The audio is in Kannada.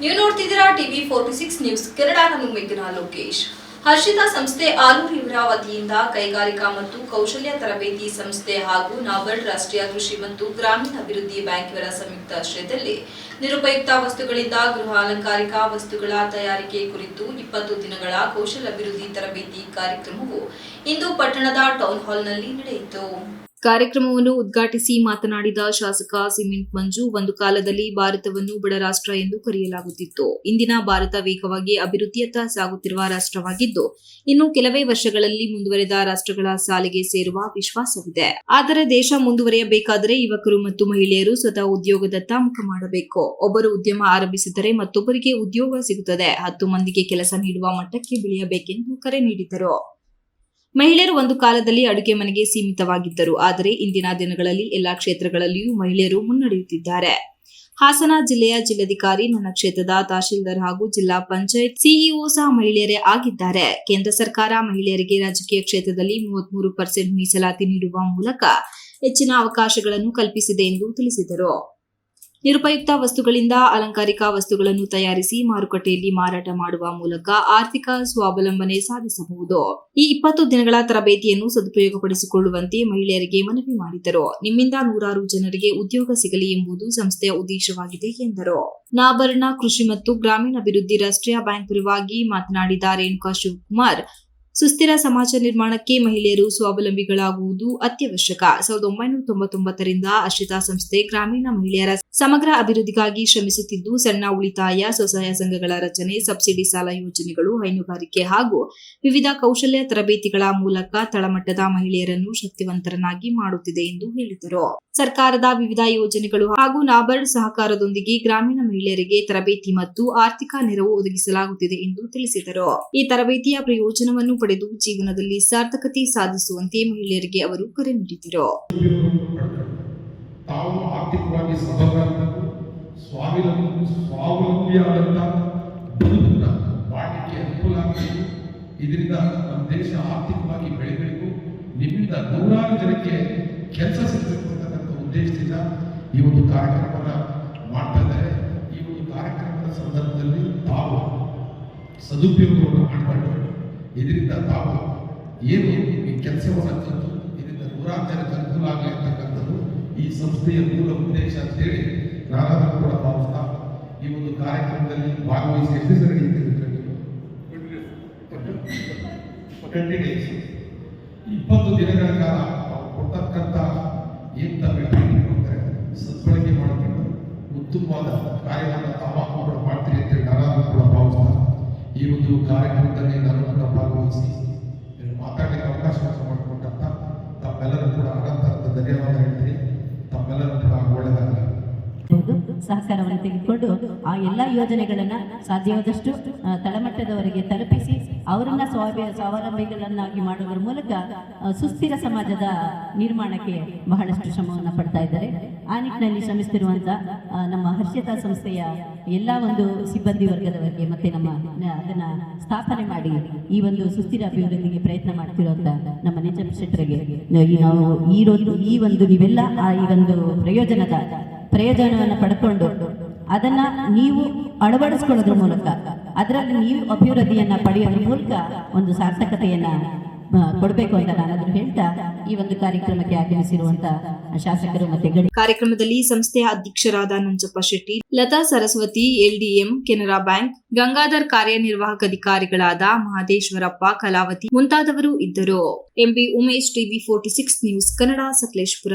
ನೀವು ನೋಡ್ತಿದ್ದೀರಾ TV forty six news Kannada ನಾನು ಲೋಕೇಶ್. ಹರ್ಷಿತಾ ಸಂಸ್ಥೆ ಆಲೂರು ಇವರ ಕೈಗಾರಿಕಾ ಮತ್ತು ಕೌಶಲ್ಯ ತರಬೇತಿ ಸಂಸ್ಥೆ ಹಾಗೂ ನಾಬರ್ಡ್ ರಾಷ್ಟ್ರೀಯ ಕೃಷಿ ಮತ್ತು ಗ್ರಾಮೀಣ ಅಭಿವೃದ್ಧಿ ಬ್ಯಾಂಕ್ ಇವರ ಸಂಯುಕ್ತ ಆಶ್ರಯದಲ್ಲಿ ನಿರುಪಯುಕ್ತ ವಸ್ತುಗಳಿಂದ ಗೃಹ ಅಲಂಕಾರಿಕ ವಸ್ತುಗಳ ತಯಾರಿಕೆ ಕುರಿತು ಇಪ್ಪತ್ತು ದಿನಗಳ ಕೌಶಲ್ಯ ಅಭಿವೃದ್ಧಿ ತರಬೇತಿ ಕಾರ್ಯಕ್ರಮವು ಇಂದು ಪಟ್ಟಣದ ಟೌನ್ ಹಾಲ್ನಲ್ಲಿ ನಡೆಯಿತು. ಕಾರ್ಯಕ್ರಮವನ್ನು ಉದ್ಘಾಟಿಸಿ ಮಾತನಾಡಿದ ಶಾಸಕ ಸಿಮೆಂಟ್ ಮಂಜು, ಒಂದು ಕಾಲದಲ್ಲಿ ಭಾರತವನ್ನು ಬಡ ರಾಷ್ಟ್ರ ಎಂದು ಕರೆಯಲಾಗುತ್ತಿತ್ತು. ಇಂದಿನ ಭಾರತ ವೇಗವಾಗಿ ಅಭಿವೃದ್ಧಿಯತ್ತ ಸಾಗುತ್ತಿರುವ ರಾಷ್ಟ್ರವಾಗಿದ್ದು, ಇನ್ನು ಕೆಲವೇ ವರ್ಷಗಳಲ್ಲಿ ಮುಂದುವರೆದ ರಾಷ್ಟ್ರಗಳ ಸಾಲಿಗೆ ಸೇರುವ ವಿಶ್ವಾಸವಿದೆ. ಆದರೆ ದೇಶ ಮುಂದುವರಿಯಬೇಕಾದರೆ ಯುವಕರು ಮತ್ತು ಮಹಿಳೆಯರು ಸ್ವತಃ ಉದ್ಯೋಗದತ್ತ ಮುಖ ಮಾಡಬೇಕು. ಒಬ್ಬರು ಉದ್ಯಮ ಆರಂಭಿಸಿದರೆ ಮತ್ತೊಬ್ಬರಿಗೆ ಉದ್ಯೋಗ ಸಿಗುತ್ತದೆ. ಹತ್ತು ಮಂದಿಗೆ ಕೆಲಸ ನೀಡುವ ಮಟ್ಟಕ್ಕೆ ಬೆಳೆಯಬೇಕೆಂದು ಕರೆ ನೀಡಿದರು. ಮಹಿಳೆಯರು ಒಂದು ಕಾಲದಲ್ಲಿ ಅಡುಗೆ ಮನೆಗೆ ಸೀಮಿತವಾಗಿದ್ದರು. ಆದರೆ ಇಂದಿನ ದಿನಗಳಲ್ಲಿ ಎಲ್ಲಾ ಕ್ಷೇತ್ರಗಳಲ್ಲಿಯೂ ಮಹಿಳೆಯರು ಮುನ್ನಡೆಯುತ್ತಿದ್ದಾರೆ. ಹಾಸನ ಜಿಲ್ಲೆಯ ಜಿಲ್ಲಾಧಿಕಾರಿ, ನನ್ನ ಕ್ಷೇತ್ರದ ತಹಶೀಲ್ದಾರ್ ಹಾಗೂ ಜಿಲ್ಲಾ ಪಂಚಾಯತ್ ಸಿಇಒ ಸಹ ಮಹಿಳೆಯರೇ ಆಗಿದ್ದಾರೆ. ಕೇಂದ್ರ ಸರ್ಕಾರ ಮಹಿಳೆಯರಿಗೆ ರಾಜಕೀಯ ಕ್ಷೇತ್ರದಲ್ಲಿ ಮೂವತ್ಮೂರು ಪರ್ಸೆಂಟ್ ಮೀಸಲಾತಿ ನೀಡುವ ಮೂಲಕ ಹೆಚ್ಚಿನ ಅವಕಾಶಗಳನ್ನು ಕಲ್ಪಿಸಿದೆ ಎಂದು ತಿಳಿಸಿದರು. ನಿರುಪಯುಕ್ತ ವಸ್ತುಗಳಿಂದ ಅಲಂಕಾರಿಕ ವಸ್ತುಗಳನ್ನು ತಯಾರಿಸಿ ಮಾರುಕಟ್ಟೆಯಲ್ಲಿ ಮಾರಾಟ ಮಾಡುವ ಮೂಲಕ ಆರ್ಥಿಕ ಸ್ವಾವಲಂಬನೆ ಸಾಧಿಸಬಹುದು. ಈ ಇಪ್ಪತ್ತು ದಿನಗಳ ತರಬೇತಿಯನ್ನು ಸದುಪಯೋಗಪಡಿಸಿಕೊಳ್ಳುವಂತೆ ಮಹಿಳೆಯರಿಗೆ ಮನವಿ ಮಾಡಿದರು. ನಿಮ್ಮಿಂದ ನೂರಾರು ಜನರಿಗೆ ಉದ್ಯೋಗ ಸಿಗಲಿ ಎಂಬುದು ಸಂಸ್ಥೆಯ ಉದ್ದೇಶವಾಗಿದೆ ಎಂದರು. ನಾಭರಣ ಕೃಷಿ ಮತ್ತು ಗ್ರಾಮೀಣಾಭಿವೃದ್ಧಿ ರಾಷ್ಟ್ರೀಯ ಬ್ಯಾಂಕ್ ಪರವಾಗಿ ಮಾತನಾಡಿದ ರೇಣುಕಾ ಶಿವಕುಮಾರ್ ಸುಸ್ಥಿರ ಸಮಾಜ ನಿರ್ಮಾಣಕ್ಕೆ ಮಹಿಳೆಯರು ಸ್ವಾವಲಂಬಿಗಳಾಗುವುದು ಅತ್ಯವಶ್ಯಕ. ಸಾವಿರದ ಒಂಬೈನೂರ ತೊಂಬತ್ತೊಂಬತ್ತರಿಂದ ಅಶ್ರಿತಾ ಸಂಸ್ಥೆ ಗ್ರಾಮೀಣ ಮಹಿಳೆಯರ ಸಮಗ್ರ ಅಭಿವೃದ್ಧಿಗಾಗಿ ಶ್ರಮಿಸುತ್ತಿದ್ದು, ಸಣ್ಣ ಉಳಿತಾಯ, ಸ್ವಸಹಾಯ ಸಂಘಗಳ ರಚನೆ, ಸಬ್ಸಿಡಿ ಸಾಲ ಯೋಜನೆಗಳು ಹೈನುಗಾರಿಕೆ ಹಾಗೂ ವಿವಿಧ ಕೌಶಲ್ಯ ತರಬೇತಿಗಳ ಮೂಲಕ ತಳಮಟ್ಟದ ಮಹಿಳೆಯರನ್ನು ಶಕ್ತಿವಂತರನ್ನಾಗಿ ಮಾಡುತ್ತಿದೆ ಎಂದು ಹೇಳಿದರು. ಸರ್ಕಾರದ ವಿವಿಧ ಯೋಜನೆಗಳು ಹಾಗೂ ನಾಬಾರ್ಡ್ ಸಹಕಾರದೊಂದಿಗೆ ಗ್ರಾಮೀಣ ಮಹಿಳೆಯರಿಗೆ ತರಬೇತಿ ಮತ್ತು ಆರ್ಥಿಕ ನೆರವು ಒದಗಿಸಲಾಗುತ್ತಿದೆ ಎಂದು ತಿಳಿಸಿದರು. ಈ ತರಬೇತಿಯ ಪ್ರಯೋಜನವನ್ನು ಪಡೆದು ಜೀವನದಲ್ಲಿ ಸಾರ್ಥಕತೆ ಸಾಧಿಸುವಂತೆ ಮಹಿಳೆಯರಿಗೆ ಅವರು ಕರೆ ನೀಡಿದರು. ಇದರಿಂದ ನಮ್ಮ ದೇಶ ಆರ್ಥಿಕವಾಗಿ ಬೆಳಿಬೇಕು. ನಿಮ್ಮಿಂದ ನೂರಾರು ಜನಕ್ಕೆ ಕೆಲಸ ಸಿಗಬೇಕು ಅಂತಕ್ಕಂಥ ಉದ್ದೇಶದಿಂದ ಈ ಒಂದು ಕಾರ್ಯಕ್ರಮನ ಮಾಡ್ತಾ ಇದ್ದಾರೆ. ಈ ಒಂದು ಕಾರ್ಯಕ್ರಮದ ಸಂದರ್ಭದಲ್ಲಿ ತಾವು ಸದುಪಯೋಗವನ್ನು ಮಾಡಿಕೊಂಡು ಇದರಿಂದ ತಾವು ಏನು ಈ ಕೆಲಸವನ್ನು ತಂದು ಇದರಿಂದ ನೂರಾರು ಜನಕ್ಕೆ ಅನುಕೂಲ ಆಗಲಿ ಅಂತಕ್ಕಂಥದ್ದು ಈ ಸಂಸ್ಥೆಯ ಮೂಲ ಉದ್ದೇಶ ಅಂತೇಳಿ ನಾನಾದರೂ ಕೂಡ ಭಾವಿಸ್ತಾ ಈ ಒಂದು ಕಾರ್ಯಕ್ರಮದಲ್ಲಿ ಭಾಗವಹಿಸಿ ಎಷ್ಟು ಸರಿ ಟ್ವೆಂಟಿ ಡೇಸ್ ಇಪ್ಪತ್ತು ದಿನಗಳ ಕಾಲ ಕೊಡ್ತಕ್ಕಂಥ ತರಬೇತಿ ಕೊಡ್ತಾರೆ ಸದ್ಬಳಕೆ ಮಾಡಿಕೊಂಡು ಉತ್ತಮವಾದ ಕಾರ್ಯವನ್ನು ತಾವು ಕೂಡ ಮಾಡ್ತೀರಿ ಅಂತೇಳಿ ಈ ಒಂದು ಕಾರ್ಯಕ್ರಮದಲ್ಲಿ ನಾನು ಕೂಡ ಭಾಗವಹಿಸಿ. ಸಹಕಾರವನ್ನು ತೆಗೆದುಕೊಂಡು ಆ ಎಲ್ಲ ಯೋಜನೆಗಳನ್ನ ಸಾಧ್ಯವಾದಷ್ಟು ತಳಮಟ್ಟದವರಿಗೆ ತಲುಪಿಸಿ ಅವರನ್ನ ಸ್ವಾಭಿ, ಸ್ವಾವಲಂಬಿಗಳನ್ನಾಗಿ ಮಾಡುವುದರ ಮೂಲಕ ಸುಸ್ಥಿರ ಸಮಾಜದ ನಿರ್ಮಾಣಕ್ಕೆ ಬಹಳಷ್ಟು ಶ್ರಮವನ್ನು ಪಡ್ತಾ ಇದ್ದಾರೆ. ಆ ನಿಟ್ಟಿನಲ್ಲಿ ಶ್ರಮಿಸುತ್ತಿರುವಂಥ ನಮ್ಮ ಹರ್ಷತಾ ಸಂಸ್ಥೆಯ ಎಲ್ಲ ಒಂದು ಸಿಬ್ಬಂದಿ ವರ್ಗದವರಿಗೆ ಮತ್ತೆ ನಮ್ಮ ಅದನ್ನ ಸ್ಥಾಪನೆ ಮಾಡಿ ಈ ಒಂದು ಸುಸ್ಥಿರ ಅಭಿವೃದ್ಧಿಗೆ ಪ್ರಯತ್ನ ಮಾಡ್ತಿರುವಂತ ನಮ್ಮ ನಿಜ ಶೆಟ್ಟರಿಗೆ ನಾವು ಈ ಈ ಒಂದು ನೀವೆಲ್ಲ ಆ ಈ ಒಂದು ಪ್ರಯೋಜನದ ಪ್ರಯೋಜನವನ್ನು ಪಡ್ಕೊಂಡು ಅದನ್ನ ನೀವು ಅಳವಡಿಸ್ಕೊಳ್ಳೋದ್ರ ಮೂಲಕ, ಅದರಲ್ಲಿ ನೀವು ಅಭಿವೃದ್ಧಿಯನ್ನ ಪಡೆಯೋದ್ರ ಮೂಲಕ ಒಂದು ಸಾರ್ಥಕತೆಯನ್ನ ಕೊಡಬೇಕು ಅಂತ ನಾನು ಅದನ್ನು ಹೇಳ್ತಾ ಈ ಒಂದು ಕಾರ್ಯಕ್ರಮಕ್ಕೆ ಆಗಮಿಸಿರುವಂತ ಶಾಸಕರು ಮತ್ತೆ ಕಾರ್ಯಕ್ರಮದಲ್ಲಿ ಸಂಸ್ಥೆಯ ಅಧ್ಯಕ್ಷರಾದ ನಂಜಪ್ಪ ಶೆಟ್ಟಿ, ಲತಾ ಸರಸ್ವತಿ, ಎಲ್ಡಿಎಂ, ಕೆನರಾ ಬ್ಯಾಂಕ್, ಗಂಗಾಧರ್ ಕಾರ್ಯನಿರ್ವಾಹಕ ಅಧಿಕಾರಿಗಳಾದ ಮಹದೇಶ್ವರಪ್ಪ ಕಲಾವತಿ ಮುಂತಾದವರು ಇದ್ದರು. MB Umesh TV forty six news Kannada Sakleshpur.